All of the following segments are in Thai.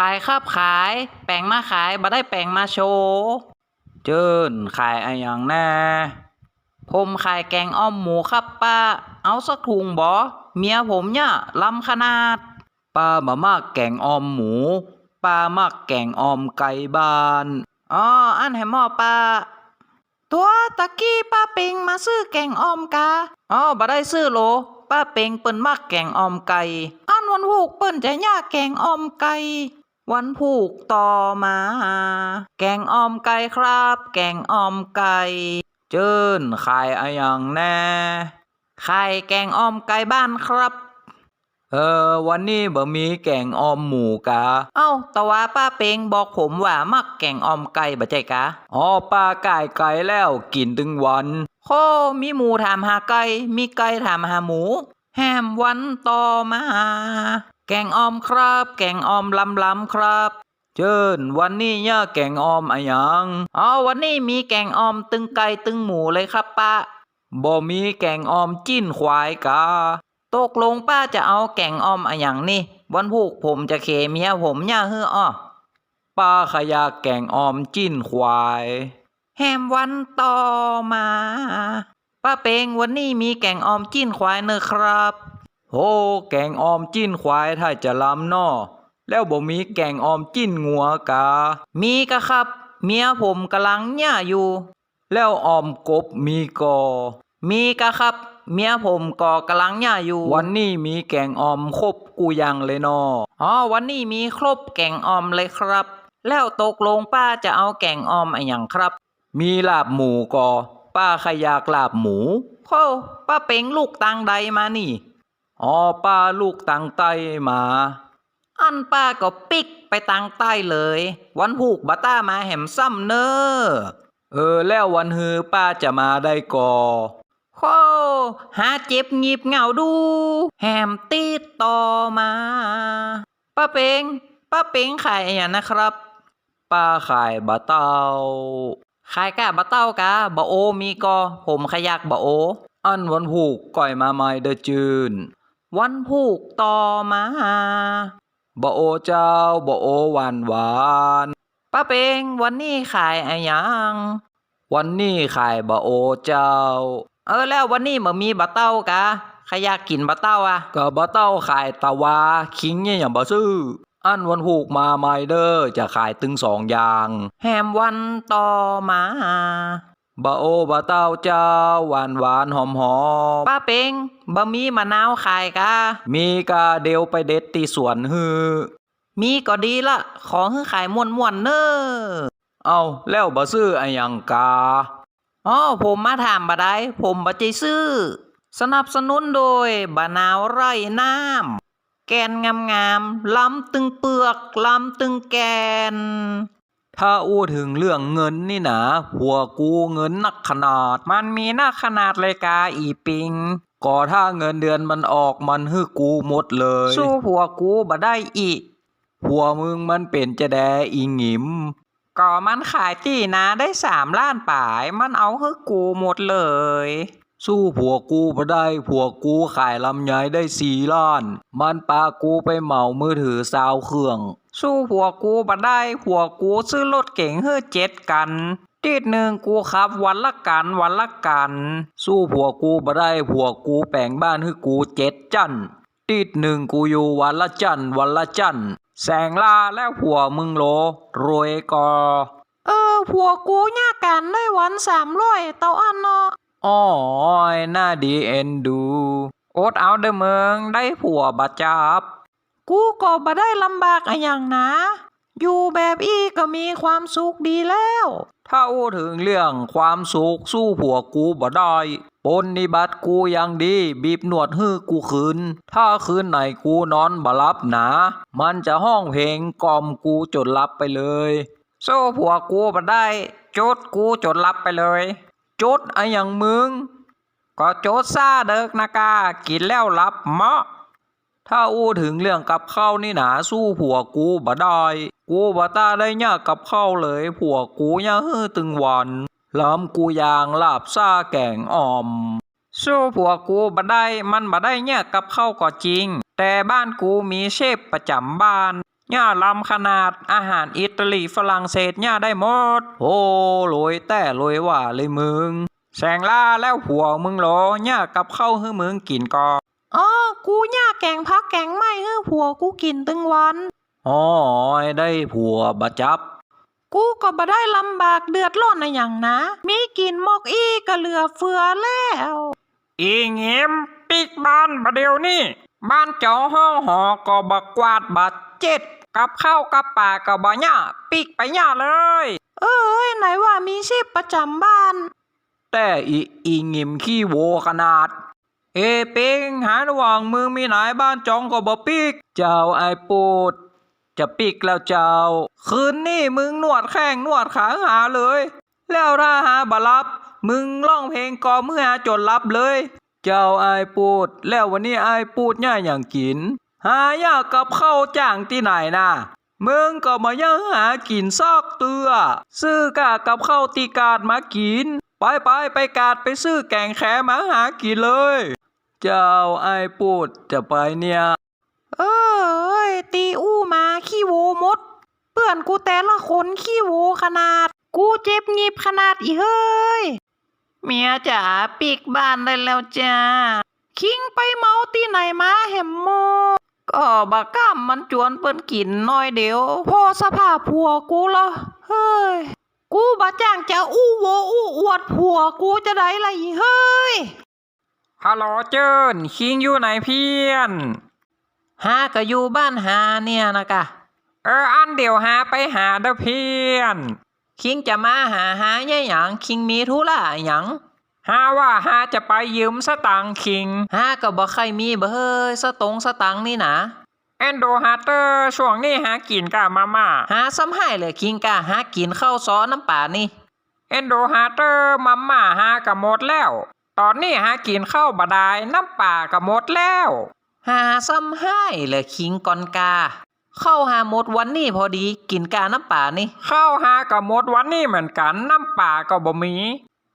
ขายครับขาย แปลงมาขายบ่ได้แปลงมาโชว์เจิ้นขายอะไรอย่างแน่ผมขายแกงอ้อมหมูครับป้า เอาสักถุงบ่เมียผมเนี่ยลำขนาด ป้ามามากแกงอ้อมหมู ป้ามากแกงอ้อมไก่บ้านอ๋ออันให้หม้อป้า ตัวตะกี้ป้าเปิงมาซื้อแกงอ้อมกาอ๋อบ่ได้ซื้อโล ป้าเปิงเปิ้นมักแกงอ้อมไก่อันวันผูกเปิ้นจะย่าแกงอ้อมไก่ วันผูกต่อมา แกงอ้อมไก่ครับ แกงอ้อมไก่ เจิ้นขายอะไรอย่างแน่ขายแกงอ้อมไก่บ้านครับ เออ วันนี้บ่มีแกงอ้อมหมูกะ เอ้าแต่ว่าป้าเปงบอกผมว่ามักแกงอ้อมไก่บ่ใจกะ อ๋อป้าไก่ไก่แล้วกินถึงวันโคมีหมูถามหาไก่ มีไก่ถามหาหมู แฮมวันต่อมา แกงออมครับ แกงออมลำลำครับ เจิ้นวันนี้เนี่ยแกงออมอะหยังอ๋อวันนี้มีแกงออมตึงไก่ตึงหมูเลยครับป้าบ่มีแกงออมจิ้นควายกาตกลงป้าจะเอาแกงออมอะหยังนี่วันพูกผมจะเคเมียผมย่าเฮืออ้อป้าขยาแกงออมจิ้นควายแฮมวันต่อมา ป้าเปงวันนี้มีแกงออมจิ้นควายเนอะครับ โหแกงออมจิ้นควายถ้าจะล้ำนอแล้วบ่มีแกงออมจิ้นงัวกา มีกะครับ เมียผมกำลังย่าอยู่ แล้วออมกบมีกอ มีกะครับ เมียผมก็กำลังย่าอยู่ วันนี้มีแกงออมครบกูยังเลยนออ๋อวันนี้มีครบแกงออมเลยครับ แล้วตกลงป้าจะเอาแกงออมอะไรอย่างครับ มีลาบหมูกอ ป้าขยากลาบหมูโคป้าเป็งลูกตังใดมานี่ อ๋อป้าลูกตังไตมา อันป้าก็ปิกไปตังใต้เลย วันผูกบัต้ามาแหมซ้ำเนอเออแล้ววันฮือป้าจะมาได้กอโคหาเจ็บงีบเหงาดู แหมติดต่อมา ป้าเปงป้าเปงขายอะไรนะครับ ป้าขายบะเต้าขายกะบะเต้ากะบะโอมีกอผมขยักบะโอ อันวันผูกก่อยมาไม่เดอจืน วันผูกต่อมาบะโอเจ้าบะโอหวานหวานป้าเปงวันนี้ขายอะยังวันนี้ขายบะโอเจ้า เออแล้ววันนี้บ่มีบะเต้ากะใครอยากกินบะเต้าอะก็บะเต้าขายตะวาคิงเนี่ยอย่างบ่ซื้ออันวันผูกมาไม่เด้อจะขายตึงสองอย่าง แฮมวันต่อมา บะโอบะเต้าเจ้า หวานหวานหอมหอมป้าเปงบะมีมะนาวขายกะมีกาเดียวไปเด็ดตีสวนฮือมีก็ดีละขอให้ขายม่วนม่วนๆเน้อเอาแล้วบ่ซื้ออะหยังกาอ๋อผมมาถามบ่ได้ผมบ่ใจซื้อ สนับสนุนโดยบะนาวไร่น้ำแกนงามๆล้ำตึงเปลือกล้ำตึงแกน ถ้าอู้ถึงเรื่องเงินนี่นะหัวกูเงินนักขนาด มันมีนักขนาดเลยกาอีปิงก็ถ้าเงินเดือนมันออกมันฮือกูหมดเลย สู้หัวกูบ่ได้อีก หัวมึงมันเป็นจะแดอีหงิมก็มันขายที่นาได้สามล้านป่าย มันเอาให้กูหมดเลย สู้ผัวกูบ่ได้ ผัวกูขายลำไยได้สี่ล้าน มันปากูไปเหมามือถือซาวเครื่อง สู้ผัวกูบ่ได้ผัวกูซื้อรถเก๋งเฮ้อเจ็ดกันติดหนึ่งกูขับวันละกันวันละกันสู้ผัวกูบ่ได้ผัวกูแปลงบ้านให้กูเจ็ดจันติดหนึ่งกูอยู่วันละจันวันละจันแสงลาแล้วผัวมึงโลรวยกอเออผัวกูยากันได้วันสามร้อยเต่าอันเนาะอ๋อยน่าดีเอ็นดู โอดเอาเด้อเมืองได้ผัวบาจับ กูก็บ่ได้ลำบากอะอย่างนะ อยู่แบบอีก็มีความสุขดีแล้ว ถ้าอู้ถึงเรื่องความสุขสู้ผัวกูบ่ได้ ปนนิบัติกูยังดี บีบหนวดฮื้อกูคืน ถ้าคืนไหนกูนอนบ่หลับหนา มันจะห้องเพลงกล่อมกูจนหลับไปเลย สู้ผัวกูบ่ได้โจดกูจนหลับไปเลยโจดอะอย่างมึง ก็โจดซาเด็กนะกากินแล้วหลับเมาะ ถ้าอู้ถึงเรื่องกับข้าวนี่หนาสู้ผัวกูบ่ได้ กูบ่ตาได้ยากกับข้าวเลย ผัวกูยังฮื้อตึงวันล้ำกูยางลาบซาแก่งอ่อม สู้ผัวกูบ่ได้ มันบ่ได้ยากกับข้าวก็จริง แต่บ้านกูมีเชฟประจำบ้านย่าลำขนาดอาหารอิตาลีฝรั่งเศสย่าได้หมด โอ้รวยแต่รวยว่าเลยมึง แสงล่าแล้วผัวมึงเหรอย่ากับเข้าวให้มึงกินก่อนอ๋อ กูย่าแกงพักแกงไม่เฮ้อผัวกูกินตึงวันอ๋อได้ผัวบะจับ กูก็บ่ได้ลำบากเดือดร้อนนะอย่างนะ มีกินหมอกอีก็เหลือเฟือแล้ว อีเงียมปิกบ้านบะเดียวนี่บ้านเจ้าห้องหอก็บักกวาดบัดเจ็ดกับข้าวกับป่าก็บ่ย่าปิกไปย่าเลย เอ้ยไหนว่ามีชีพประจำบ้าน แต่อีอีเงียมขี้โวขนาด เอปิงหาระหว่างมึงมีไหนบ้านจองก็บ่ปิก เจ้าไอปูด จะปิกแล้วเจ้า คืนนี้มึงนวดแข้งนวดขาหาเลย แล้วถ้าหาบ่รับ มึงร้องเพลงกอเมื่อจนรับเลย เจ้าไอปูด แล้ววันนี้ไอปูดย่ายอย่างกิน หายากกับข้าวจ้างที่ไหนนะมึงก็มาย่างหากินซอกเตือ ซื้อกากับข้าวตีกาดมากิน ไปไปไปกาดไปซื้อแกงแขมาหากินเลย เจ้าไอายปูดจะไปเนี่ย เอ้ยตีอู้มาขี้โวมด เปื่อนกูแต่ละคนขี้โวขนาด กูเจ็บหยิบขนาดอีเฮ้ย เมียจ๋าปิกบ้านได้แล้วจ้า คิงไปเมาที่ไหนมาแหมโมก็บักก้ามมันจวนเปิ้นกินน้อยเดียวพอสภาพผัวกูละเฮ้ย กูบ่จ้างจะอู้โวอู้อวดผัวกูจะได้ละอีเฮ้ย ฮัลโหลเจิ้นคิงอยู่ไหนเพียน หาก็อยู่บ้านหาเนี่ยนะกะ เอออันเดี๋ยวหาไปหาเด้อเพียน คิงจะมาหาหาแย่หยังคิงมีธุระหยังหาว่าหาจะไปยืมสตางค์คิงหาก็บ่ใครมีเบ้ยสตงสตังค์นี่นะแอนโดฮาร์เตอร์ช่วงนี้หากินกะมาม่าหาซ้ำให้เลยคิงกะหากินข้าวซอน้ำป่านี่แอนโดฮาร์เตอร์มาม่าหากะหมดแล้ว ตอนนี้หากินข้าวบดายน้ำป่ากะหมดแล้ว หาซ้ำให้เลยคิงกอนกา เข้าหาหมดวันนี้พอดีกินกาน้ำป่านี่ข้าวหากะหมดวันนี้เหมือนกันน้ำป่าก็บ่มี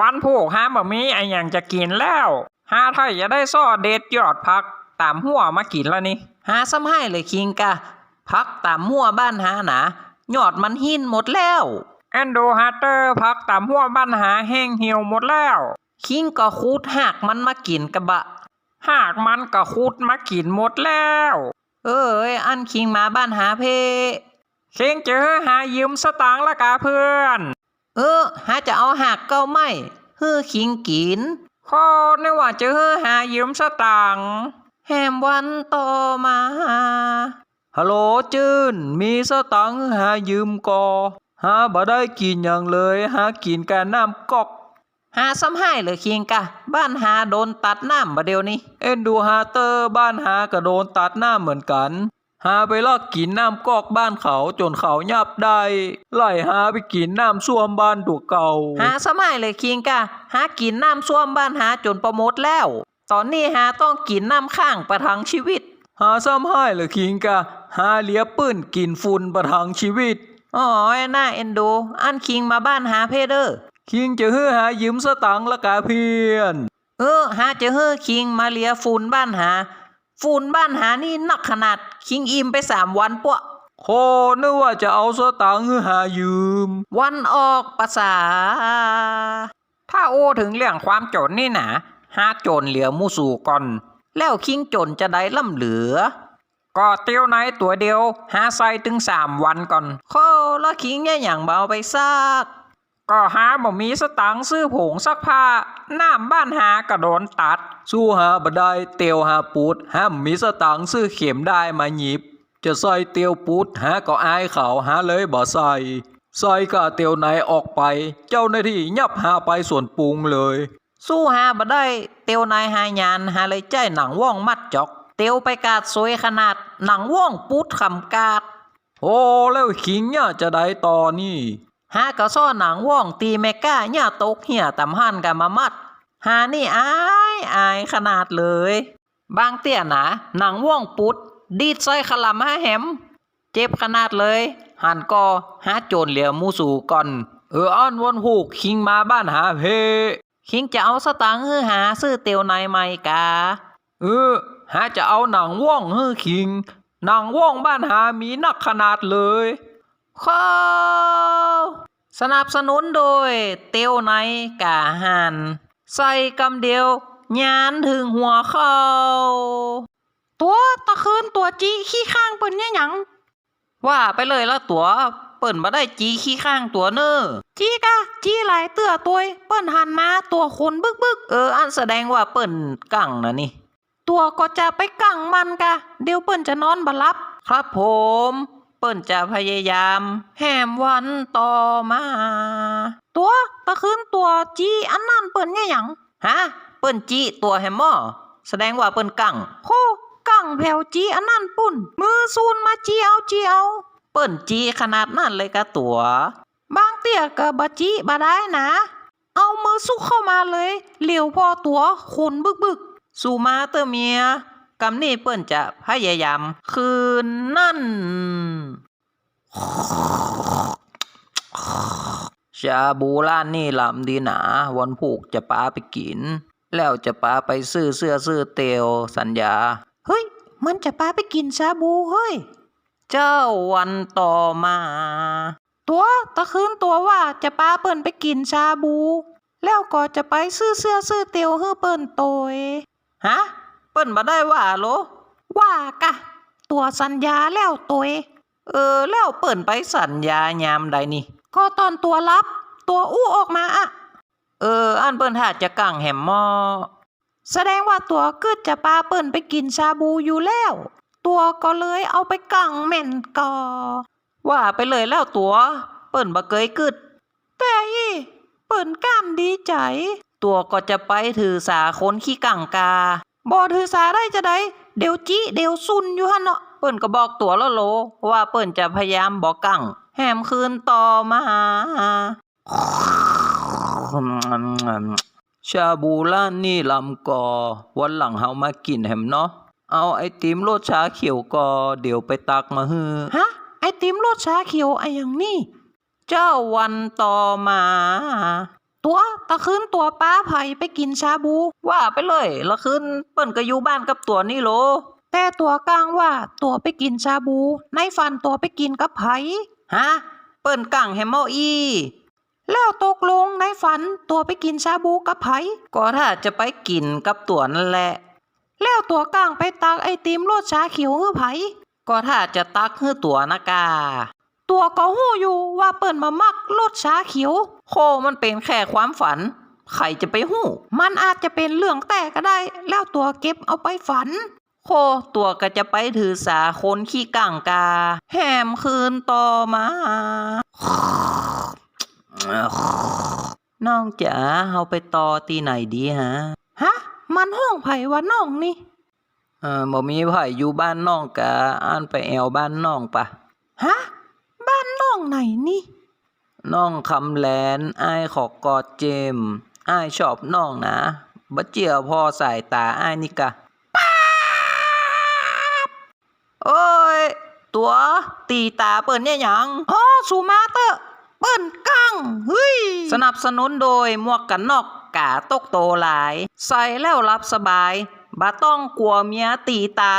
วันผูกหาบ่มีไออย่างจะกินแล้วหาไทยจะได้ซ่อเด็ดยอดพักตามหัวมากินแล้วนี่หาซ้ำให้เลยคิงกะพักตามมั่วบ้านหาหนายอดมันหินหมดแล้วแอนโดฮาร์เตอร์พักตามหัวบ้านหาแห้งเหี่ยวหมดแล้ว คิงก็คูดหักมันมากินกะบะ หากมันก็คุดมากินหมดแล้ว เอ้ย อันคิงมาบ้านหาเพเชิงเจอหายืมสตางค์ละกาเพื่อน เออหาจะเอาหักเก้าไม่ฮือคิงกินข้อนึกว่าเจอหายืมสตางค์แหมวันต่อมาฮัลโหลจื้นมีสตังค์หายืมกอ หาบ่ได้กินอย่างเลย หากินแกน้ำกอก หาซ้ำให้เลยคิงกะ บ้านหาโดนตัดน้ำบะเดียวนี้ เอ็นดูฮาเตอร์บ้านหาก็โดนตัดหน้าเหมือนกัน หาไปลอกกินน้ำกอกบ้านเขาจนเขายับได้ ไล่หาไปกินน้ำส้วมบ้านตัวเก่า หาซ้ำให้เลยคิงกะ หากินน้ำส้วมบ้านหาจนประมดแล้ว ตอนนี้หาต้องกินน้ำข้างประทังชีวิต หาซ้ำให้เหรือคิงกะ หาเหลียปื้นกินฝุ่นประทังชีวิตอ๋อยน่าเอ็นดู อันคิงมาบ้านหาเพเดอร์ คิงจะฮื้อหายืมสตังค์ละกาเพียน เออหาจะเฮ้อคิงมาเลียฝุ่นบ้านหา ฝุ่นบ้านหานี่หนักขนาด คิงอิ่มไปสามวันปะโคนึกว่าจะเอาสตังค์ฮื้อหายืม วันออกภาษา ถ้าโอ้ถึงเรื่องความจนนี่นะหาโจรเหลือมูสู่ก่อน แล้วคิงจนจะได้ล่ำเหลือ ก็เตียวไหนตัวเดียว หาใส่ถึงสามวันก่อนข้อละคิงเนี่ยอย่างเบาไปซาก ก็หาบ่มีสตังค์ซื้อผงซักผ้าน้ำบ้านหากระโดนตัด สู้หาบ่ได้เตียวหาปูดห้ามมีสตังค์ซื้อเข็มได้มาหยิบ จะใส่เตียวปูดหาก็อายเขาหาเลยบ่ใส่ใส่ก็เตียวไหนออกไป เจ้าหน้าที่ยับหาไปส่วนปรุงเลย สู้หาบ่ได้เตียวนายหายานหาเลยใจหนังว่องมัดจอก เตียวไปกาดสวยขนาดหนังว่องปูดขำกาดโอ้แล้วขิงเนี่ยจะได้ต่อนี่ หากระซ่อหนังว่องตีแมก้าเนี่ยตกเหี่ยตำหันกันมามัด หานี่อายอายขนาดเลย บางเตี้ยหนาหนังว่องปุด ดีดใส่ขลำห้าแหม เจ็บขนาดเลย หันก็หาโจรเหลียวมูสู่ก่อน เอออ้อนวนหูกคิงมาบ้านหาเพคิงจะเอาสตางค์ฮือหาซื้อเตียวนายใหม่กาเออหาจะเอาหนังว่องฮือคิง หนางว่องบ้านหามีนักขนาดเลย ข้าสนับสนุนโดย เตียวในกาหันใส่กำเดียวยานถึงหัวเขาตัวตะคืนตัวจีขี้ข้างเปิ้นเนี่ยหยังว่าไปเลยละตัวเปิ่นมาได้จีขี้ข้างตัวเนอจีกะจีหลายเตื้อตัวเปิ้นหันมาตัวคนบึกบึกเอออันแสดงว่าเปิ่นกังนะนี่ ตัวก็จะไปกังมันกะ เดี๋ยวเปิ้นจะนอนบลับ ครับผม ปิ่นจะพยายามแหมวันต่อมา ตัวตะคืนตัวจีอันนั้นเปิ้นเนี่ยหยังฮะเปิ่นจีตัวแฮมมอแสดงว่าเปิ่นกังโคกังแผ่วจีอันนั้นปุ่น มือซูนมาจีเอาจีเอาเปิ่นจีขนาดนั้นเลยกะตัวบางเตี้ยก็บะจีบะได้นะ เอามือซุกเข้ามาเลยเหลียวพอตัวคนบึกบึกสูมาเตอร์เมีย กำนี่เปิ่นจะพยายามคืนนั่นชาบูร้านนี่ลำดีหนาวันผูกจะปาไปกิน แล้วจะปาไปซื้อเสื้อซื้อเตียวสัญญา เฮ้ย มันจะพาไปกินชาบูเฮ้ย เจ้าวันต่อมา ตัวตะคืนตัวว่าจะปาเปิ้นไปกินชาบู แล้วก็จะไปซื้อเสื้อซื้อเตียวเฮือเปิ้นโตยฮะ เปิ้นมาได้ว่าโลว่ากะ ตัวสัญญาแล้วโตยเออแล้วเปิ้นไปสัญญายามใดนี่ ก็ตอนตัวรับ ตัวอู้ออกมาอะเออ อันเปิ้นถ้าจะกังแหมหมอ แสดงว่าตัวกึดจะปาเปิ้นไปกินชาบูอยู่แล้ว ตัวก็เลยเอาไปกังแม่นกอ ว่าไปเลยแล้วตัว เปิ้นบ่เคยกึด แต่อีเปิ้นก้ามดีใจ ตัวก็จะไปถือสาคนขี้กังกา บ่ถือสาได้จะได้เดี๋ยวจิเดี๋ยวซุนอยู่หั่นเนาะเปิ้นก็บอกตัวแล้วโล ว่าเปิ้นจะพยายามบอกกังแหมคืนต่อมา ชาบูร้านนี่ลำกอ วันหลังเฮามากินแหมเนาะเอาไอติมรสชาเขียวกอ เดี๋ยวไปตักมาฮือฮะไอติมรสชาเขียวไออย่างนี้เจ้าวันต่อมา ตัวตะคืนตัวป้าไผ่ไปกินชาบู ว่าไปเลยละคืนเปิ้นก็อยู่บ้านกับตัวนี่โล แต่ตัวกลางว่าตัวไปกินชาบู ในฝันตัวไปกินกับไผ่ฮะ เปิ้นกังแฮมเมออีแล้วตกลงในฝันตัวไปกินชาบูกับไผ่ก็ถ้าจะไปกินกับตัวนั่นแหละ แล้วตัวกลางไปตักไอติมรสชาเขียวฮือไผ่ก็ถ้าจะตักฮือตัวนะกา ตัวก็หู้อยู่ว่าเปิ้นมามักรสชาเขียว โคมันเป็นแค่ความฝัน ใครจะไปหู้ มันอาจจะเป็นเรื่องแต่ก็ได้ แล้วตัวเก็บเอาไปฝัน โคตัวก็จะไปถือสาคนขี้กังกา แหมคืนต่อมา น้องจ๋าเฮาไปต่อตีไหนดีฮะ ฮะ มันห้องไผ่ว่าน้องนี่เออบ่มีไผ่อยู่บ้านน้องกะอ่านไปแอวบ้านน้องปะ ฮะ บ้านน้องไหนนี่ น้องคำแลนไอ้ขอกอดเจมส์อ้ชอบน้องนะบ่เจียพอสายตาไอ้นี่กะโอ้ย ตัวตีตาเปิ้นเนี่ยหยังอ๋อสูมาเตอร์เปิ้นกังเฮ้ยสนับสนุนโดยหมวกกันนอกกาตกโตหลาย ใส่แล้วรับสบายบ่ต้องกลัวเมียตีตา